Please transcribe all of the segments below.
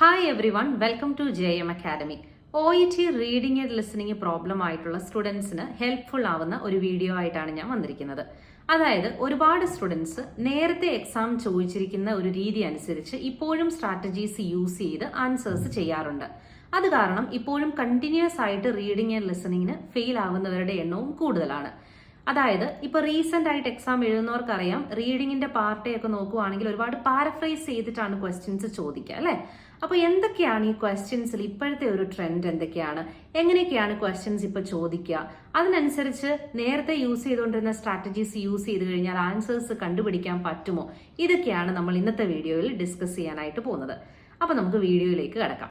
Hi everyone welcome to J M academy O E T reading and listening problem ആയിട്ടുള്ള സ്റ്റുഡൻസിന് helpful ആവുന്ന ഒരു video ആയിട്ടാണ് ഞാൻ വന്നിരിക്കുന്നത്. അതായത് ഒരുപാട് സ്റ്റുഡൻസ് നേരത്തെ എക്സാം ചോദിച്ചിരിക്കുന്ന ഒരു രീതി അനുസരിച്ച് ഇപ്പോഴും സ്ട്രാറ്റജീസ് യൂസ് ചെയ്ത് ആൻസേഴ്സ് ചെയ്യാറുണ്ട്. അത് കാരണം ഇപ്പോഴും കണ്ടിന്യൂസ് ആയിട്ട് റീഡിംഗ് ആൻഡ് ലിസണിങ്ങിന് ഫെയിൽ ആവുന്നവരുടെ എണ്ണവും കൂടുതലാണ്. അതായത് ഇപ്പൊ റീസെന്റ് ആയിട്ട് എക്സാം എഴുതുന്നവർക്കറിയാം റീഡിങ്ങിന്റെ പാർട്ടേ ഒക്കെ നോക്കുവാണെങ്കിൽ ഒരുപാട് പാരഫ്രൈസ് ചെയ്തിട്ടാണ് ക്വസ്റ്റ്യൻസ് ചോദിക്കുക അല്ലെ? അപ്പൊ എന്തൊക്കെയാണ് ഈ ക്വസ്റ്റ്യൻസിൽ ഇപ്പോഴത്തെ ഒരു ട്രെൻഡ് എന്തൊക്കെയാണ്? എങ്ങനെയൊക്കെയാണ് ക്വസ്റ്റ്യൻസ് ഇപ്പൊ ചോദിക്കുക? അതിനനുസരിച്ച് നേരത്തെ യൂസ് ചെയ്തുകൊണ്ടിരുന്ന സ്ട്രാറ്റജീസ് യൂസ് ചെയ്ത് കഴിഞ്ഞാൽ ആൻസേഴ്സ് കണ്ടുപിടിക്കാൻ പറ്റുമോ? ഇതൊക്കെയാണ് നമ്മൾ ഇന്നത്തെ വീഡിയോയിൽ ഡിസ്കസ് ചെയ്യാനായിട്ട് പോകുന്നത്. അപ്പൊ നമുക്ക് വീഡിയോയിലേക്ക് കിടക്കാം.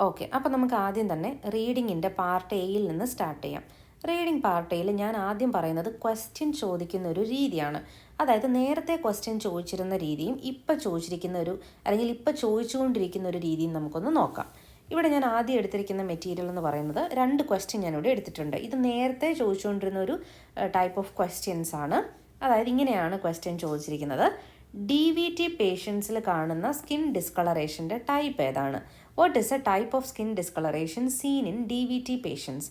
ഓക്കെ അപ്പോൾ നമുക്ക് ആദ്യം തന്നെ റീഡിങ്ങിന്റെ പാർട്ട് എയിൽ നിന്ന് സ്റ്റാർട്ട് ചെയ്യാം. റീഡിംഗ് പാർട്ടിയിൽ ഞാൻ ആദ്യം പറയുന്നത് ക്വസ്റ്റ്യൻ ചോദിക്കുന്ന ഒരു രീതിയാണ്. അതായത് നേരത്തെ ക്വസ്റ്റ്യൻ ചോദിച്ചിരുന്ന രീതിയും ഇപ്പം ചോദിച്ചിരിക്കുന്ന ഒരു അല്ലെങ്കിൽ ഇപ്പം ചോദിച്ചുകൊണ്ടിരിക്കുന്ന ഒരു രീതിയും നമുക്കൊന്ന് നോക്കാം. ഇവിടെ ഞാൻ ആദ്യം എടുത്തിരിക്കുന്ന മെറ്റീരിയൽ എന്ന് പറയുന്നത് രണ്ട് ക്വസ്റ്റ്യൻ ഞാനിവിടെ എടുത്തിട്ടുണ്ട്. ഇത് നേരത്തെ ചോദിച്ചുകൊണ്ടിരുന്ന ഒരു ടൈപ്പ് ഓഫ് ക്വസ്റ്റ്യൻസ് ആണ്. അതായത് ഇങ്ങനെയാണ് ക്വസ്റ്റ്യൻ ചോദിച്ചിരിക്കുന്നത്. ഡി വി ടി പേഷ്യൻസിൽ കാണുന്ന സ്കിൻ ഡിസ്കളറേഷന്റെ ടൈപ്പ് ഏതാണ്? What is a type of skin discoloration seen in D V T patients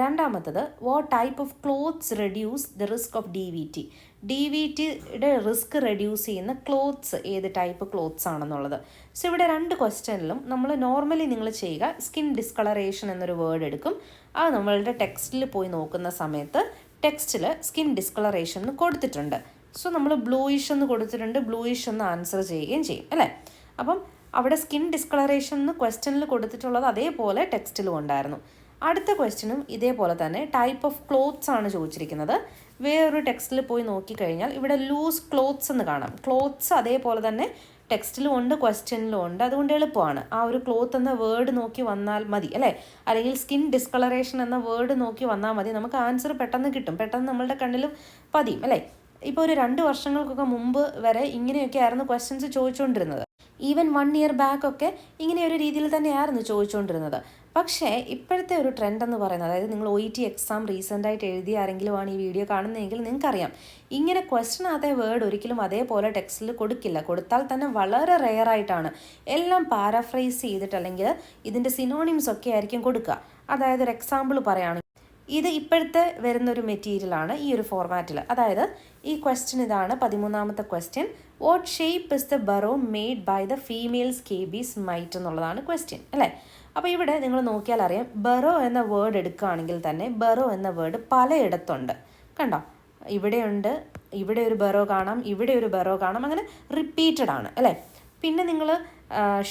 രണ്ടാമത്തത് what type of clothes reduce the risk of D V T D V ടിയുടെ risk reduce ചെയ്യുന്ന clothes ഏത് type clothes ആണെന്നുള്ളത്. So ഇവിടെ രണ്ട് ക്വസ്റ്റ്യനിലും നമ്മൾ normally നിങ്ങൾ ചെയ്യുക സ്കിൻ ഡിസ്കളറേഷൻ എന്നൊരു വേർഡ് എടുക്കും. അത് നമ്മളുടെ ടെക്സ്റ്റിൽ പോയി നോക്കുന്ന സമയത്ത് ടെക്സ്റ്റിൽ സ്കിൻ ഡിസ്കളറേഷൻ എന്ന് കൊടുത്തിട്ടുണ്ട്. സോ നമ്മൾ ബ്ലൂയിഷ് എന്ന് കൊടുത്തിട്ടുണ്ട് ബ്ലൂയിഷ് എന്ന് ആൻസർ ചെയ്യുകയും ചെയ്യും അല്ലേ? അപ്പം അവിടെ സ്കിൻ ഡിസ്കളറേഷൻ എന്ന് ക്വസ്റ്റ്യനിൽ കൊടുത്തിട്ടുള്ളത് അതേപോലെ ടെക്സ്റ്റിലും ഉണ്ടായിരുന്നു. അടുത്ത ക്വസ്റ്റ്യനും ഇതേപോലെ തന്നെ ടൈപ്പ് ഓഫ് ക്ലോത്ത്സ് ആണ് ചോദിച്ചിരിക്കുന്നത്. വേറൊരു ടെക്സ്റ്റിൽ പോയി നോക്കിക്കഴിഞ്ഞാൽ ഇവിടെ ലൂസ് ക്ലോത്ത്സ് എന്ന് കാണാം. ക്ലോത്ത്സ് അതേപോലെ തന്നെ ടെക്സ്റ്റിലും ഉണ്ട് ക്വസ്റ്റ്യനിലും ഉണ്ട്. അതുകൊണ്ട് എളുപ്പമാണ്. ആ ഒരു ക്ലോത്ത് എന്ന വേർഡ് നോക്കി വന്നാൽ മതി അല്ലേ? അല്ലെങ്കിൽ സ്കിൻ ഡിസ്കളറേഷൻ എന്ന വേർഡ് നോക്കി വന്നാൽ മതി. നമുക്ക് ആൻസർ പെട്ടെന്ന് കിട്ടും. പെട്ടെന്ന് നമ്മളുടെ കണ്ണിലും പതിയും അല്ലേ? ഇപ്പോൾ ഒരു രണ്ട് വർഷങ്ങൾക്കൊക്കെ മുമ്പ് വരെ ഇങ്ങനെയൊക്കെ ആയിരുന്നു ക്വസ്റ്റ്യൻസ് ചോദിച്ചുകൊണ്ടിരുന്നത് ഈവൻ വൺ ഇയർ ബാക്ക് ഒക്കെ ഇങ്ങനെ ഒരു രീതിയിൽ തന്നെയായിരുന്നു ചോദിച്ചുകൊണ്ടിരുന്നത് പക്ഷേ ഇപ്പോഴത്തെ ഒരു ട്രെൻഡ് എന്ന് പറയുന്നത് അതായത് നിങ്ങൾ ഒ ഇ ടി എക്സാം ആയിട്ട് എഴുതിയ ആരെങ്കിലുമാണ് ഈ വീഡിയോ കാണുന്നതെങ്കിൽ നിങ്ങൾക്കറിയാം. ഇങ്ങനെ ക്വസ്റ്റ്യൻ ആകത്തെ വേർഡ് ഒരിക്കലും അതേപോലെ ടെക്സ്റ്റിൽ കൊടുക്കില്ല. കൊടുത്താൽ തന്നെ വളരെ റെയർ ആയിട്ടാണ്. എല്ലാം പാരാഫ്രൈസ് ചെയ്തിട്ട് അല്ലെങ്കിൽ ഇതിന്റെ സിനോണിംസ് ഒക്കെ ആയിരിക്കും കൊടുക്കുക. അതായത് ഒരു എക്സാമ്പിൾ പറയുകയാണെങ്കിൽ ഇത് ഇപ്പോഴത്തെ വരുന്ന ഒരു മെറ്റീരിയലാണ് ഈ ഒരു ഫോർമാറ്റിൽ അതായത് ഈ ക്വസ്റ്റ്യൻ ഇതാണ് പതിമൂന്നാമത്തെ question what shape is the burrow made by the females scabies mite എന്നുള്ളതാണ് ക്വസ്റ്റ്യൻ അല്ലേ? അപ്പോൾ ഇവിടെ നിങ്ങൾ നോക്കിയാൽ അറിയാം ബറോ എന്ന വേർഡ് എടുക്കുകയാണെങ്കിൽ തന്നെ ബറോ എന്ന വേർഡ് പലയിടത്തുണ്ട്. കണ്ടോ? ഇവിടെയുണ്ട് ഇവിടെ ഒരു ബറോ കാണാം ഇവിടെ ഒരു ബറോ കാണാം അങ്ങനെ റിപ്പീറ്റഡ് ആണ് അല്ലേ? പിന്നെ നിങ്ങൾ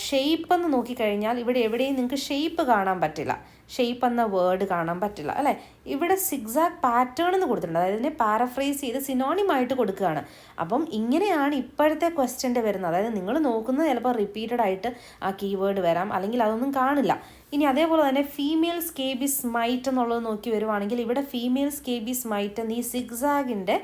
ഷെയ്പ്പ് എന്ന് നോക്കിക്കഴിഞ്ഞാൽ ഇവിടെ എവിടെയും നിങ്ങൾക്ക് ഷെയ്പ്പ് കാണാൻ പറ്റില്ല. ഷെയ്പ്പ് എന്ന വേർഡ് കാണാൻ പറ്റില്ല അല്ലേ? ഇവിടെ സിക്സാക് പാറ്റേൺ എന്ന് കൊടുത്തിട്ടുണ്ട്. അതായത് ഇതിനെ പാരഫ്രൈസ് ചെയ്ത് സിനോണിമായിട്ട് കൊടുക്കുകയാണ്. അപ്പം ഇങ്ങനെയാണ് ഇപ്പോഴത്തെ ക്വസ്റ്റ്യന്റെ വരുന്നത്. അതായത് നിങ്ങൾ നോക്കുന്നത് ചിലപ്പോൾ റിപ്പീറ്റഡ് ആയിട്ട് ആ കീവേഡ് വരാം അല്ലെങ്കിൽ അതൊന്നും കാണില്ല. ഇനി അതേപോലെ തന്നെ ഫീമെയിൽ സ്കേബിസ് മൈറ്റ് എന്നുള്ളത് നോക്കി വരുവാണെങ്കിൽ ഇവിടെ ഫീമെയിൽ സ്കേബിസ് മൈറ്റ് എന്ന് ഈ സിക്സാഗിന്റെ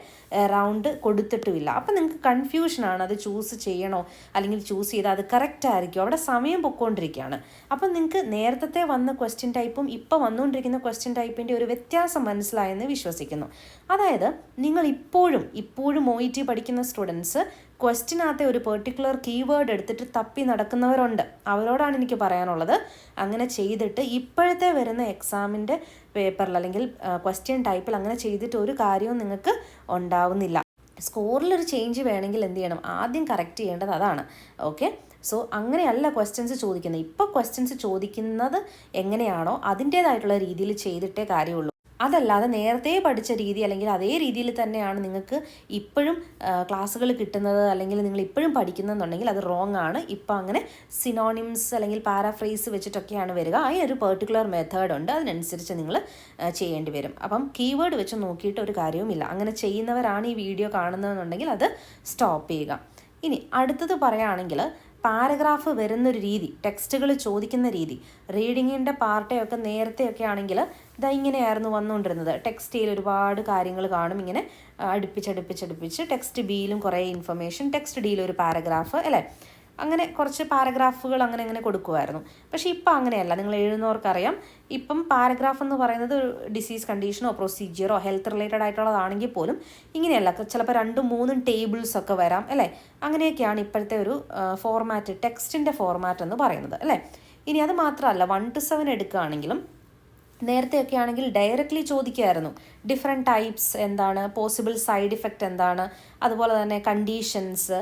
റൗണ്ട് കൊടുത്തിട്ടുമില്ല. അപ്പം നിങ്ങൾക്ക് കൺഫ്യൂഷനാണ് അത് ചൂസ് ചെയ്യണോ? അല്ലെങ്കിൽ ചൂസ് ചെയ്താൽ അത് കറക്റ്റ് ആയിരിക്കും അവിടെ സമയം പൊക്കോണ്ടിരിക്കുകയാണ്. അപ്പം നിങ്ങൾക്ക് നേരത്തെ വന്ന ക്വസ്റ്റ്യൻ ടൈപ്പും ഇപ്പോൾ വന്നുകൊണ്ടിരിക്കുന്ന ക്വസ്റ്റ്യൻ ടൈപ്പിന്റെ ഒരു വ്യത്യാസം മനസ്സിലായെന്ന് വിശ്വസിക്കുന്നു. അതായത് നിങ്ങൾ ഇപ്പോഴും ഇപ്പോഴും ഒ ടി പഠിക്കുന്ന സ്റ്റുഡൻസ് ക്വസ്റ്റിനകത്തെ ഒരു പെർട്ടിക്കുലർ കീവേഡ് എടുത്തിട്ട് തപ്പി നടക്കുന്നവരുണ്ട്. അവരോടാണ് എനിക്ക് പറയാനുള്ളത്. അങ്ങനെ ചെയ്തിട്ട് ഇപ്പോഴത്തെ വരുന്ന എക്സാമിന്റെ പേപ്പറിൽ അല്ലെങ്കിൽ ക്വസ്റ്റ്യൻ ടൈപ്പിൽ അങ്ങനെ ചെയ്തിട്ട് ഒരു കാര്യവും നിങ്ങൾക്ക് ഉണ്ടാവുന്നില്ല. സ്കോറിലൊരു ചേഞ്ച് വേണമെങ്കിൽ എന്ത് ചെയ്യണം? ആദ്യം കറക്റ്റ് ചെയ്യേണ്ടത് അതാണ്. ഓക്കെ സോ അങ്ങനെയല്ല ക്വസ്റ്റ്യൻസ് ചോദിക്കുന്നത്. ഇപ്പോൾ ക്വസ്റ്റ്യൻസ് ചോദിക്കുന്നത് എങ്ങനെയാണോ അതിന്റേതായിട്ടുള്ള രീതിയിൽ ചെയ്തിട്ടേ കാര്യമുള്ളൂ. അതല്ലാതെ നേരത്തെ പഠിച്ച രീതി അല്ലെങ്കിൽ അതേ രീതിയിൽ തന്നെയാണ് നിങ്ങൾക്ക് ഇപ്പോഴും ക്ലാസ്സുകൾ കിട്ടുന്നത് അല്ലെങ്കിൽ നിങ്ങൾ ഇപ്പോഴും പഠിക്കുന്നതെന്നുണ്ടെങ്കിൽ അത് റോങ് ആണ്. ഇപ്പോൾ അങ്ങനെ സിനോണിംസ് അല്ലെങ്കിൽ പാരാഫ്രേസ് വെച്ചിട്ടൊക്കെയാണ് വരിക. ഒരു പെർട്ടിക്കുലർ മെത്തേഡ് ഉണ്ട്. അതിനനുസരിച്ച് നിങ്ങൾ ചെയ്യേണ്ടി വരും. അപ്പം കീവേഡ് വെച്ച് നോക്കിയിട്ട് ഒരു കാര്യവുമില്ല. അങ്ങനെ ചെയ്യുന്നവരാണ് ഈ വീഡിയോ കാണുന്നതെന്നുണ്ടെങ്കിൽ അത് സ്റ്റോപ്പ് ചെയ്യുക. ഇനി അടുത്തത് പറയുകയാണെങ്കിൽ പാരഗ്രാഫ് വരുന്നൊരു രീതി ടെക്സ്റ്റുകൾ ചോദിക്കുന്ന രീതി റീഡിങ്ങിന്റെ പാർട്ടയൊക്കെ നേരത്തെയൊക്കെ ആണെങ്കിൽ ഇതാ ഇങ്ങനെയായിരുന്നു വന്നുകൊണ്ടിരുന്നത്. ടെക്സ്റ്റിൽ ഒരുപാട് കാര്യങ്ങൾ കാണും. ഇങ്ങനെ അടുപ്പിച്ചടുപ്പിച്ചടുപ്പിച്ച് ടെക്സ്റ്റ് ബിയിലും കുറേ ഇൻഫർമേഷൻ ടെക്സ്റ്റ് ഡിയിലും ഒരു പാരഗ്രാഫ് അല്ലേ? അങ്ങനെ കുറച്ച് പാരഗ്രാഫുകൾ അങ്ങനെ അങ്ങനെ കൊടുക്കുമായിരുന്നു പക്ഷേ ഇപ്പം അങ്ങനെയല്ല. നിങ്ങൾ എഴുതുന്നവർക്കറിയാം ഇപ്പം പാരഗ്രാഫ് എന്ന് പറയുന്നത് ഡിസീസ് കണ്ടീഷനോ പ്രൊസീജിയറോ ഹെൽത്ത് റിലേറ്റഡ് ആയിട്ടുള്ളതാണെങ്കിൽ പോലും ഇങ്ങനെയല്ല. ചിലപ്പോൾ രണ്ടും മൂന്നും ടേബിൾസ് ഒക്കെ വരാം അല്ലേ? അങ്ങനെയൊക്കെയാണ് ഇപ്പോഴത്തെ ഒരു ഫോർമാറ്റ് ടെക്സ്റ്റിന്റെ ഫോർമാറ്റ് എന്ന് പറയുന്നത് അല്ലേ? ഇനി അത് മാത്രമല്ല വൺ ടു സെവൻ എടുക്കുകയാണെങ്കിലും നേരത്തെയൊക്കെ ആണെങ്കിൽ ഡയറക്റ്റ്ലി ചോദിക്കുമായിരുന്നു ഡിഫറെന്റ് ടൈപ്സ് എന്താണ് പോസിബിൾ സൈഡ് ഇഫക്റ്റ് എന്താണ് അതുപോലെ തന്നെ കണ്ടീഷൻസ്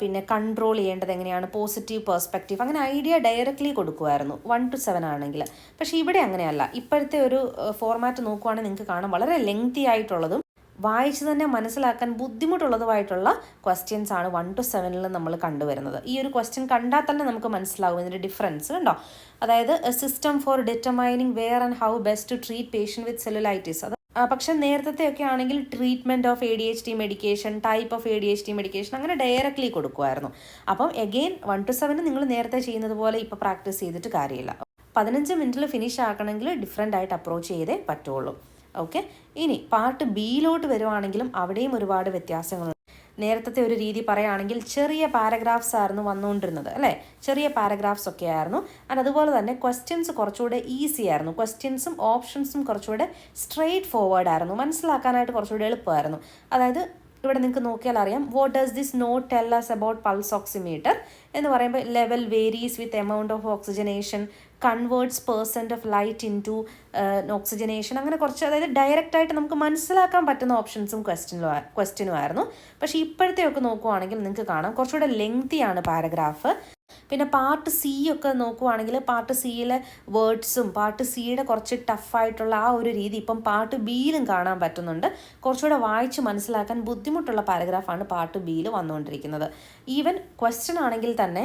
പിന്നെ കൺട്രോൾ ചെയ്യേണ്ടത് എങ്ങനെയാണ് പോസിറ്റീവ് പെർസ്പെക്റ്റീവ് അങ്ങനെ ഐഡിയ ഡയറക്റ്റ്ലി കൊടുക്കുമായിരുന്നു വൺ ടു സെവൻ ആണെങ്കിൽ. പക്ഷേ ഇവിടെ അങ്ങനെയല്ല. ഇപ്പോഴത്തെ ഒരു ഫോർമാറ്റ് നോക്കുവാണെങ്കിൽ നിങ്ങൾക്ക് കാണാം. വളരെ ലെങ്തി ആയിട്ടുള്ളതും വായിച്ച് തന്നെ മനസ്സിലാക്കാൻ ബുദ്ധിമുട്ടുള്ളതുമായിട്ടുള്ള ക്വസ്റ്റ്യൻസ് ആണ് വൺ ടു സെവനിൽ നമ്മൾ കണ്ടുവരുന്നത്. ഈ ഒരു ക്വസ്റ്റ്യൻ കണ്ടാൽ തന്നെ നമുക്ക് മനസ്സിലാവും ഇതിന്റെ ഡിഫറൻസ് കണ്ടോ? അതായത് system for determining where and how best to treat patient with cellulitis അത് പക്ഷേ നേരത്തെ ഒക്കെ ആണെങ്കിൽ treatment of A D H T medication type of A D H T medication അങ്ങനെ ഡയറക്റ്റ്ലി കൊടുക്കുമായിരുന്നു. അപ്പം എഗെയിൻ വൺ ടു സെവന് നിങ്ങൾ നേരത്തെ ചെയ്യുന്നത് പോലെ ഇപ്പോൾ പ്രാക്ടീസ് ചെയ്തിട്ട് കാര്യമില്ല. പതിനഞ്ച് മിനിറ്റിൽ ഫിനിഷ് ആക്കണമെങ്കിൽ ഡിഫറെന്റ് ആയിട്ട് അപ്രോച്ച് ചെയ്തേ പറ്റുള്ളൂ. ഓക്കെ ഇനി പാർട്ട് ബിയിലോട്ട് വരുവാണെങ്കിലും അവിടെയും ഒരുപാട് വ്യത്യാസങ്ങളുണ്ട്. നേരത്തെ ഒരു രീതി പറയുകയാണെങ്കിൽ ചെറിയ പാരഗ്രാഫ്സ് ആയിരുന്നു വന്നുകൊണ്ടിരുന്നത് അല്ലേ? ചെറിയ പാരഗ്രാഫ്സ് ഒക്കെ ആയിരുന്നു. ആൻഡ് അതുപോലെ തന്നെ ക്വസ്റ്റ്യൻസ് കുറച്ചുകൂടെ ഈസി ആയിരുന്നു. ക്വസ്റ്റ്യൻസും ഓപ്ഷൻസും കുറച്ചുകൂടെ സ്ട്രെയിറ്റ് ഫോർവേഡ് ആയിരുന്നു. മനസ്സിലാക്കാനായിട്ട് കുറച്ചുകൂടെ എളുപ്പമായിരുന്നു. അതായത് ഇവിടെ നിങ്ങൾക്ക് നോക്കിയാൽ അറിയാം what does this note tell us about pulse oximeter എന്ന് പറയുമ്പോൾ level varies with amount of oxygenation converts percent of light into oxygenation അങ്ങനെ കുറച്ച് അതായത് ഡയറക്റ്റ് ആയിട്ട് നമുക്ക് മനസ്സിലാക്കാൻ പറ്റുന്ന ഓപ്ഷൻസും ക്വസ്റ്റ്യനും ക്വസ്റ്റ്യനും ആയിരുന്നു. പക്ഷേ ഇപ്പോഴത്തെയൊക്കെ നോക്കുവാണെങ്കിൽ നിങ്ങൾക്ക് കാണാം. കുറച്ചുകൂടെ ലെങ്തിയാണ് പാരഗ്രാഫ് പിന്നെ പാർട്ട് സി ഒക്കെ നോക്കുവാണെങ്കിൽ പാർട്ട് സിയിലെ വേർഡ്സും പാർട്ട് സിയുടെ കുറച്ച് ടഫായിട്ടുള്ള ആ ഒരു രീതി ഇപ്പം പാർട്ട് ബിയിലും കാണാൻ പറ്റുന്നുണ്ട്. കുറച്ചുകൂടെ വായിച്ച് മനസ്സിലാക്കാൻ ബുദ്ധിമുട്ടുള്ള പാരഗ്രാഫാണ് പാർട്ട് ബിയിൽ വന്നുകൊണ്ടിരിക്കുന്നത്. ഈവൻ ക്വസ്റ്റ്യൻ ആണെങ്കിൽ തന്നെ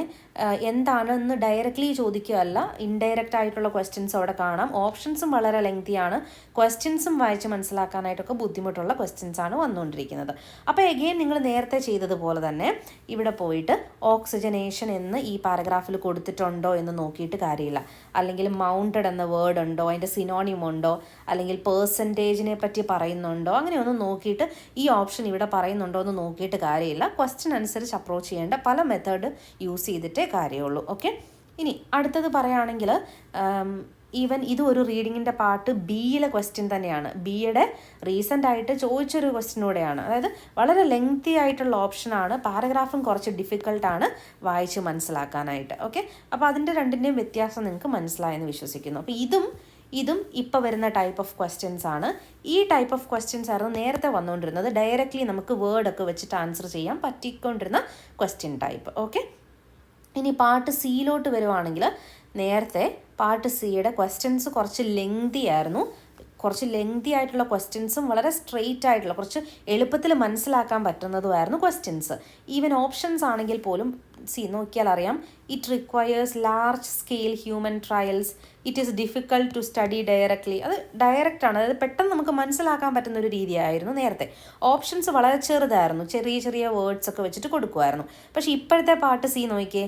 എന്താണെന്ന് ഡയറക്റ്റ്ലി ചോദിക്കുകയല്ല ഇൻഡയറക്റ്റ് ആയിട്ടുള്ള ക്വസ്റ്റ്യൻസ് അവിടെ കാണാം. ഓപ്ഷൻസും വളരെ ലെങ്തിയാണ് ക്വസ്റ്റ്യൻസും വായിച്ച് മനസ്സിലാക്കാനായിട്ടൊക്കെ ബുദ്ധിമുട്ടുള്ള ക്വസ്റ്റ്യൻസ് ആണ് വന്നുകൊണ്ടിരിക്കുന്നത്. അപ്പോൾ എഗെയിൻ നിങ്ങൾ നേരത്തെ ചെയ്തതുപോലെ തന്നെ ഇവിടെ പോയിട്ട് ഓക്സിജനേഷൻ എന്ന് ഈ പാരഗ്രാഫിൽ കൊടുത്തിട്ടുണ്ടോ എന്ന് നോക്കിയിട്ട് കാര്യമില്ല. അല്ലെങ്കിൽ മൗണ്ടഡ് എന്ന വേർഡ് ഉണ്ടോ അതിന്റെ സിനോണിം ഉണ്ടോ അല്ലെങ്കിൽ പേഴ്സന്റേജിനെ പറ്റി പറയുന്നുണ്ടോ അങ്ങനെയൊന്നും നോക്കിയിട്ട് ഈ ഓപ്ഷൻ ഇവിടെ പറയുന്നുണ്ടോ എന്ന് നോക്കിയിട്ട് കാര്യമില്ല. ക്വസ്റ്റ്യൻ അനുസരിച്ച് അപ്രോച്ച് ചെയ്യേണ്ട പല മെത്തേഡ് യൂസ് ചെയ്തിട്ടേ കാര്യമുള്ളൂ. ഓക്കെ ഇനി അടുത്തത് പറയുകയാണെങ്കിൽ ഈവൻ ഇത് ഒരു റീഡിങ്ങിന്റെ പാർട്ട് ബിയിലെ ക്വസ്റ്റ്യൻ തന്നെയാണ്. ബിയുടെ റീസെന്റ് ആയിട്ട് ചോദിച്ചൊരു ക്വസ്റ്റ്യനൂടെയാണ് അതായത് വളരെ ലെങ്തി ആയിട്ടുള്ള ഓപ്ഷനാണ് പാരഗ്രാഫും കുറച്ച് ഡിഫിക്കൽട്ടാണ് വായിച്ച് മനസ്സിലാക്കാനായിട്ട്. ഓക്കെ അപ്പോൾ അതിന്റെ രണ്ടിന്റെയും വ്യത്യാസം നിങ്ങൾക്ക് മനസ്സിലായെന്ന് വിശ്വസിക്കുന്നു. അപ്പോൾ ഇതും ഇതും ഇപ്പോൾ വരുന്ന ടൈപ്പ് ഓഫ് ക്വസ്റ്റ്യൻസ് ആണ്. ഈ ടൈപ്പ് ഓഫ് ക്വസ്റ്റ്യൻസ് ആയിരുന്നു നേരത്തെ വന്നുകൊണ്ടിരുന്നത്. ഡയറക്റ്റ്ലി നമുക്ക് വേർഡ് ഒക്കെ വെച്ചിട്ട് ആൻസർ ചെയ്യാൻ പറ്റിക്കൊണ്ടിരുന്ന ക്വസ്റ്റ്യൻ ടൈപ്പ് ഓക്കെ ഇനി പാർട്ട് സിയിലോട്ട് വരുവാണെങ്കിൽ നേരത്തെ പാർട്ട് സിയുടെ ക്വസ്റ്റ്യൻസ് കുറച്ച് ലെങ്തി ആയിരുന്നു. കുറച്ച് ലെങ്തി ആയിട്ടുള്ള ക്വസ്റ്റ്യൻസും വളരെ സ്ട്രെയിറ്റ് ആയിട്ടുള്ള കുറച്ച് എളുപ്പത്തിൽ മനസ്സിലാക്കാൻ പറ്റുന്നതുമായിരുന്നു ക്വസ്റ്റ്യൻസ് ഈവൻ ഓപ്ഷൻസ് ആണെങ്കിൽ പോലും സി നോക്കിയാൽ അറിയാം it requires large scale human trials it is difficult to study directly അത് ഡയറക്റ്റ് ആണ്. അതായത് പെട്ടെന്ന് നമുക്ക് മനസ്സിലാക്കാൻ പറ്റുന്ന ഒരു രീതിയായിരുന്നു നേരത്തെ. ഓപ്ഷൻസ് വളരെ ചെറുതായിരുന്നു. ചെറിയ ചെറിയ വേർഡ്സ് ഒക്കെ വെച്ചിട്ട് കൊടുക്കുമായിരുന്നു. പക്ഷേ ഇപ്പോഴത്തെ പാട്ട് സി നോക്കിയേ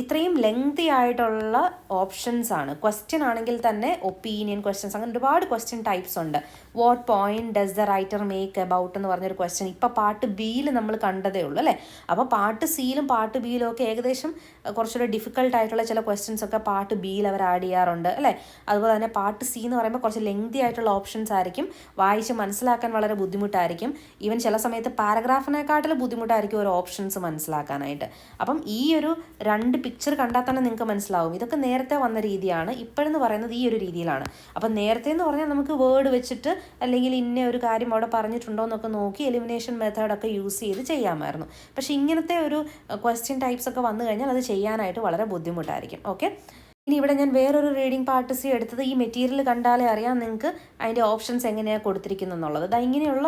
ഇത്രയും ലെങ്തി ആയിട്ടുള്ള ഓപ്ഷൻസ് ആണ്. ക്വസ്റ്റ്യൻ ആണെങ്കിൽ തന്നെ ഒപ്പീനിയൻ ക്വസ്റ്റ്യൻസ് അങ്ങനെ ഒരുപാട് ക്വസ്റ്റ്യൻ ടൈപ്സ് ഉണ്ട്. What point does the writer make about എന്ന് പറഞ്ഞൊരു ക്വസ്റ്റ്യൻ ഇപ്പോൾ പാർട്ട് ബിയിൽ നമ്മൾ കണ്ടതേ ഉള്ളൂ അല്ലേ? അപ്പോൾ പാർട്ട് സിയിലും പാർട്ട് ബിയിലും ഒക്കെ ഏകദേശം കുറച്ചുകൂടെ ഡിഫിക്കൽട്ട് ആയിട്ടുള്ള ചില ക്വസ്റ്റ്യൻസ് ഒക്കെ പാർട്ട് ബിയിൽ അവർ ആഡ് ചെയ്യാറുണ്ട് അല്ലേ? അതുപോലെ തന്നെ പാർട്ട് സി എന്ന് പറയുമ്പോൾ കുറച്ച് ലെങ്തി ആയിട്ടുള്ള ഓപ്ഷൻസ് ആയിരിക്കും. വായിച്ച് മനസ്സിലാക്കാൻ വളരെ ബുദ്ധിമുട്ടായിരിക്കും. ഈവൻ ചില സമയത്ത് പാരഗ്രാഫിനെക്കാട്ടിൽ ബുദ്ധിമുട്ടായിരിക്കും ഓരോ ഓപ്ഷൻസ് മനസ്സിലാക്കാനായിട്ട്. അപ്പം ഈ ഒരു രണ്ട് പിക്ചർ കണ്ടാൽ തന്നെ നിങ്ങൾക്ക് മനസ്സിലാവും. ഇതൊക്കെ നേരത്തെ വന്ന രീതിയാണ്. ഇപ്പോഴെന്ന് പറയുന്നത് ഈ ഒരു രീതിയിലാണ്. അപ്പം നേരത്തെ എന്ന് പറഞ്ഞാൽ നമുക്ക് വേർഡ് വെച്ചിട്ട് അല്ലെങ്കിൽ ഇന്ന ഒരു കാര്യം അവിടെ പറഞ്ഞിട്ടുണ്ടോ എന്നൊക്കെ നോക്കി എലിമിനേഷൻ മെത്തേഡൊക്കെ യൂസ് ചെയ്ത് ചെയ്യാമായിരുന്നു. പക്ഷേ ഇങ്ങനത്തെ ഒരു ക്വസ്റ്റ്യൻ ടൈപ്സ് ഒക്കെ വന്നു കഴിഞ്ഞാൽ അത് ചെയ്യാനായിട്ട് വളരെ ബുദ്ധിമുട്ടായിരിക്കും. ഓക്കെ ഇനി ഇവിടെ ഞാൻ വേറൊരു റീഡിംഗ് പാർട്ടിസി എടുത്തത് ഈ മെറ്റീരിയൽ കണ്ടാലേ അറിയാം നിങ്ങൾക്ക് അതിന്റെ ഓപ്ഷൻസ് എങ്ങനെയാണ് കൊടുത്തിരിക്കുന്നത് എന്നുള്ളത്. അതാ ഇങ്ങനെയുള്ള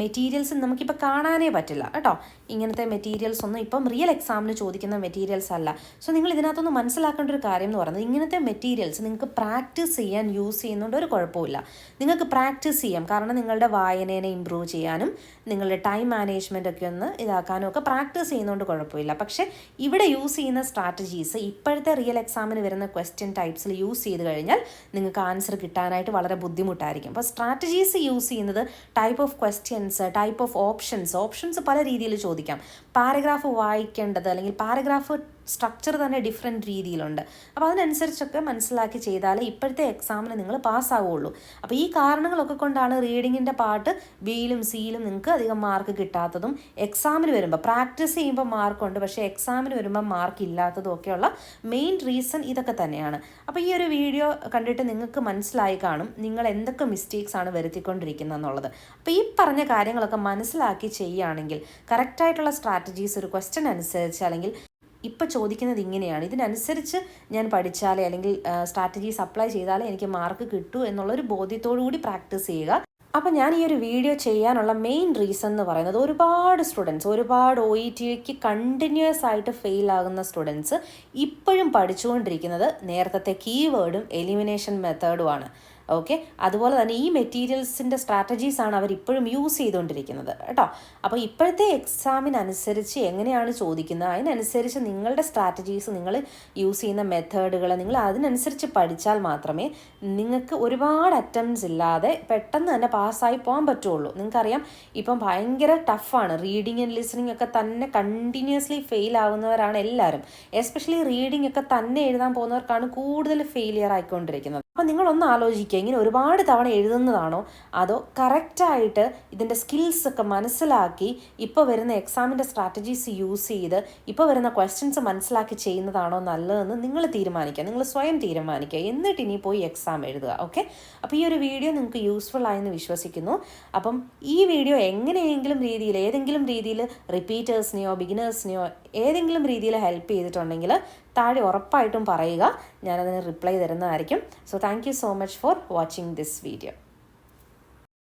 മെറ്റീരിയൽസ് നമുക്കിപ്പോൾ കാണാനേ പറ്റില്ല കേട്ടോ. ഇങ്ങനത്തെ മെറ്റീരിയൽസ് ഒന്നും ഇപ്പം റിയൽ എക്സാമിന് ചോദിക്കുന്ന മെറ്റീരിയൽസ് അല്ല. സോ നിങ്ങൾ ഇതിനകത്തൊന്ന് മനസ്സിലാക്കേണ്ട ഒരു കാര്യം എന്ന് പറയുന്നത് ഇങ്ങനത്തെ മെറ്റീരിയൽസ് നിങ്ങൾക്ക് പ്രാക്ടീസ് ചെയ്യാൻ യൂസ് ചെയ്യുന്നുണ്ട് ഒരു കുഴപ്പമില്ല നിങ്ങൾക്ക് പ്രാക്ടീസ് ചെയ്യാം. കാരണം നിങ്ങളുടെ വായനേനെ ഇമ്പ്രൂവ് ചെയ്യാനും നിങ്ങളുടെ ടൈം മാനേജ്മെന്റ് ഒക്കെ ഒന്ന് ഇതാക്കാനും ഒക്കെ പ്രാക്ടീസ് ചെയ്യുന്നതുകൊണ്ട് കുഴപ്പമില്ല. പക്ഷേ ഇവിടെ യൂസ് ചെയ്യുന്ന സ്ട്രാറ്റജീസ് ഇപ്പോഴത്തെ റിയൽ എക്സാമിന് വരുന്ന ക്വസ്റ്റ്യൻ ടൈപ്സിൽ യൂസ് ചെയ്ത് കഴിഞ്ഞാൽ നിങ്ങൾക്ക് ആൻസർ കിട്ടാനായിട്ട് വളരെ ബുദ്ധിമുട്ടായിരിക്കും. അപ്പോൾ സ്ട്രാറ്റജീസ് യൂസ് ചെയ്യുന്നത് type of questions type of options options പല രീതിയിൽ ചോദിക്കാം. പാരഗ്രാഫ് വായിക്കേണ്ടത് അല്ലെങ്കിൽ പാരഗ്രാഫ് സ്ട്രക്ചർ തന്നെ ഡിഫറെന്റ് രീതിയിലുണ്ട്. അപ്പോൾ അതിനനുസരിച്ചൊക്കെ മനസ്സിലാക്കി ചെയ്താലേ ഇപ്പോഴത്തെ എക്സാമിന് നിങ്ങൾ പാസ്സാവുള്ളൂ. അപ്പോൾ ഈ കാരണങ്ങളൊക്കെ കൊണ്ടാണ് റീഡിങ്ങിന്റെ പാട്ട് ബിയിലും സിയിലും നിങ്ങൾക്ക് അധികം മാർക്ക് കിട്ടാത്തതും എക്സാമിന് വരുമ്പോൾ പ്രാക്ടീസ് ചെയ്യുമ്പോൾ മാർക്കുണ്ട് പക്ഷേ എക്സാമിന് വരുമ്പോൾ മാർക്ക് ഇല്ലാത്തതും ഒക്കെയുള്ള മെയിൻ റീസൺ ഇതൊക്കെ തന്നെയാണ്. അപ്പോൾ ഈ ഒരു വീഡിയോ കണ്ടിട്ട് നിങ്ങൾക്ക് മനസ്സിലായി കാണും നിങ്ങൾ എന്തൊക്കെ മിസ്റ്റേക്സ് ആണ് വരുത്തിക്കൊണ്ടിരിക്കുന്നത് എന്നുള്ളത് അപ്പോൾ ഈ പറഞ്ഞ കാര്യങ്ങളൊക്കെ മനസ്സിലാക്കി ചെയ്യുകയാണെങ്കിൽ കറക്റ്റായിട്ടുള്ള സ്ട്രാറ്റജീസ് ഒരു ക്വസ്റ്റ്യൻ അനുസരിച്ച് അല്ലെങ്കിൽ ഇപ്പോൾ ചോദിക്കുന്നത് ഇങ്ങനെയാണ്. ഇതിനനുസരിച്ച് ഞാൻ പഠിച്ചാലേ അല്ലെങ്കിൽ സ്ട്രാറ്റജീസ് അപ്ലൈ ചെയ്താലേ എനിക്ക് മാർക്ക് കിട്ടൂ എന്നുള്ളൊരു ബോധ്യത്തോടു കൂടി പ്രാക്ടീസ് ചെയ്യുക. അപ്പം ഞാൻ ഈ ഒരു വീഡിയോ ചെയ്യാനുള്ള മെയിൻ റീസൺ എന്ന് പറയുന്നത് ഒരുപാട് സ്റ്റുഡൻസ് ഒരുപാട് ഒ ഇ ടിക്ക് കണ്ടിന്യൂസ് ആയിട്ട് ഫെയിൽ ആകുന്ന സ്റ്റുഡൻസ് ഇപ്പോഴും പഠിച്ചുകൊണ്ടിരിക്കുന്നത് നേരത്തെ കീവേഡും എലിമിനേഷൻ മെത്തേഡുമാണ് ഓക്കെ അതുപോലെ തന്നെ ഈ മെറ്റീരിയൽസിന്റെ സ്ട്രാറ്റജീസാണ് അവർ ഇപ്പോഴും യൂസ് ചെയ്തുകൊണ്ടിരിക്കുന്നത്. കേട്ടോ? അപ്പോൾ ഇപ്പോഴത്തെ എക്സാമിനനുസരിച്ച് എങ്ങനെയാണ് ചോദിക്കുന്നത്? അതിനനുസരിച്ച് നിങ്ങളുടെ സ്ട്രാറ്റജീസ് നിങ്ങൾ യൂസ് ചെയ്യുന്ന മെത്തേഡുകൾ നിങ്ങൾ അതിനനുസരിച്ച് പഠിച്ചാൽ മാത്രമേ നിങ്ങൾക്ക് ഒരുപാട് അറ്റംപ്റ്റ്സ് ഇല്ലാതെ പെട്ടെന്ന് തന്നെ പാസ്സായി പോകാൻ പറ്റുള്ളൂ. നിങ്ങൾക്കറിയാം ഇപ്പം ഭയങ്കര ടഫാണ് റീഡിങ് ആൻഡ് ലിസണിങ് ഒക്കെ തന്നെ കണ്ടിന്യൂസ്ലി ഫെയിൽ ആവുന്നവരാണ് എല്ലാവരും. എസ്പെഷ്യലി റീഡിംഗ് ഒക്കെ തന്നെ എഴുതാൻ പോകുന്നവർക്കാണ് കൂടുതൽ ഫെയിലിയർ ആയിക്കൊണ്ടിരിക്കുന്നത്. അപ്പോൾ നിങ്ങളൊന്ന് ആലോചിക്കുക. ഇങ്ങനെ ഒരുപാട് തവണ എഴുതുന്നതാണോ? അതോ കറക്റ്റായിട്ട് ഇതിന്റെ സ്കിൽസ് ഒക്കെ മനസ്സിലാക്കി ഇപ്പോൾ വരുന്ന എക്സാമിന്റെ സ്ട്രാറ്റജീസ് യൂസ് ചെയ്ത് ഇപ്പോൾ വരുന്ന ക്വസ്റ്റ്യൻസ് മനസ്സിലാക്കി ചെയ്യുന്നതാണോ നല്ലതെന്ന് നിങ്ങൾ തീരുമാനിക്കുക. നിങ്ങൾ സ്വയം തീരുമാനിക്കുക. എന്നിട്ട് ഇനി പോയി എക്സാം എഴുതുക. ഓക്കെ അപ്പോൾ ഈ ഒരു വീഡിയോ നിങ്ങൾക്ക് യൂസ്ഫുൾ ആയെന്ന് വിശ്വസിക്കുന്നു. അപ്പം ഈ വീഡിയോ എങ്ങനെയെങ്കിലും രീതിയിൽ ഏതെങ്കിലും രീതിയിൽ റിപ്പീറ്റേഴ്സിനെയോ ബിഗിനേഴ്സിനെയോ ഏതെങ്കിലും രീതിയിൽ ഹെൽപ്പ് ചെയ്തിട്ടുണ്ടെങ്കിൽ താഴെ ഉറപ്പായിട്ടും പറയുക. ഞാനതിന് റിപ്ലൈ തരുന്നതായിരിക്കും. So thank so much for watching this video